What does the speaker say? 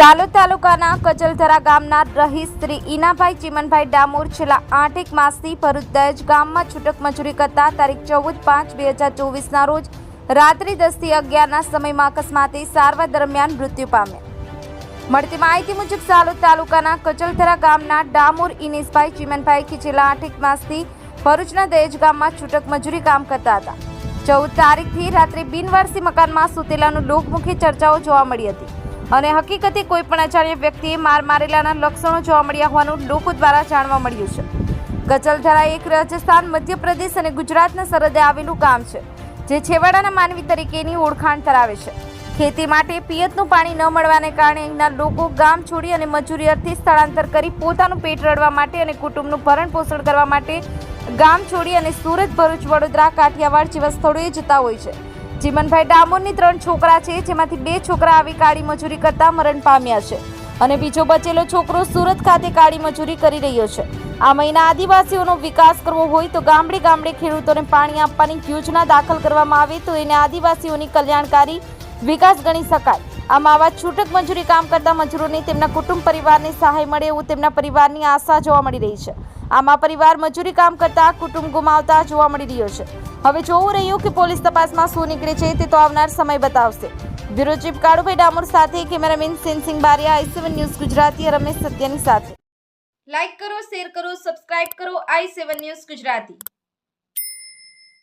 ઝાલોદ તાલુકાના કચલધરા ગામના રહીશ શ્રી ઈનાભાઈ ચીમનભાઈ ડામોર છેલ્લા આઠેક માસથી ભરૂચ દહેજ ગામમાં છૂટક મજૂરી કરતા તારીખ ચૌદ પાંચ બે હજાર ચોવીસના રોજ રાત્રિ દસથી અગિયારના સમયમાં અકસ્માતે સારવાર દરમિયાન મૃત્યુ પામ્યા. મળતી માહિતી મુજબ ઝાલોદ તાલુકાના કચલધરા ગામના ડામોર ઇનેશભાઈ ચીમનભાઈ કે છેલ્લા આઠેક માસથી ભરૂચના દહેજ ગામમાં છૂટક મજૂરી કામ કરતા હતા. ચૌદ તારીખથી રાત્રે બિનવારસી મકાનમાં સુતેલાનું લોકમુખી ચર્ચાઓ જોવા મળી હતી. અને હકીકતે કોઈ પણ અજાણ્યા વ્યક્તિએ માર મારેલાના લક્ષણો જોવા મળ્યા હોવાનું લોકો દ્વારા જાણવા મળ્યું છે. ગજલધરા એક રાજસ્થાન, મધ્યપ્રદેશ અને ગુજરાતના સરહદે આવેલું ગામ છે, જે છેવાડાના માનવી તરીકેની ઓળખાણ ધરાવે છે. ખેતી માટે પિયતનું પાણી ન મળવાને કારણે અહીંના લોકો ગામ છોડી અને મજૂરી અર્થે સ્થળાંતર કરી પોતાનું પેટ રડવા માટે અને કુટુંબનું ભરણ પોષણ કરવા માટે ગામ છોડી અને સુરત ભરૂચ, વડોદરા, કાઠિયાવાડ જેવા સ્થળોએ જતા હોય છે. જીવનભાઈ ડામોરની ત્રણ છોકરા છે, જેમાંથી બે છોકરા આવી કાળી મજૂરી કરતા મરણ પામ્યા છે અને બીજો બચેલો છોકરો સુરત ખાતે કાળી મજૂરી કરી રહ્યો છે. આ મહિના આદિવાસીઓનો વિકાસ કરવો હોય તો ગામડે ગામડે ખેડૂતોને પાણી આપવાની યોજના દાખલ કરવામાં આવે તો એને આદિવાસીઓની કલ્યાણકારી વિકાસ ગણી શકાય. આમ આવા છૂટક મજૂરી કામ કરતા મજૂરોને તેમના કુટુંબ પરિવારને સહાય મળે એવું તેમના પરિવારની આશા જોવા મળી રહી છે. આમાં પરિવાર મજૂરી કામ કરતા કુટુંબ ગુમાવતા જોવા મળી રહ્યો છે. હવે જોવું રહ્યું કે પોલીસ તપાસમાં શું નીકળે છે તે તો આવનાર સમય બતાવશે. બ્યુરો ચીફ કાળુભાઈ ડામોર સાથે cameraman Sensingh Bariya, I seven news Gujarati Ramesh સત્યની સાથે. લાઈક કરો, શેર કરો, સબસ્ક્રાઇબ કરો, આઈ સેવન ન્યૂઝ ગુજરાતી.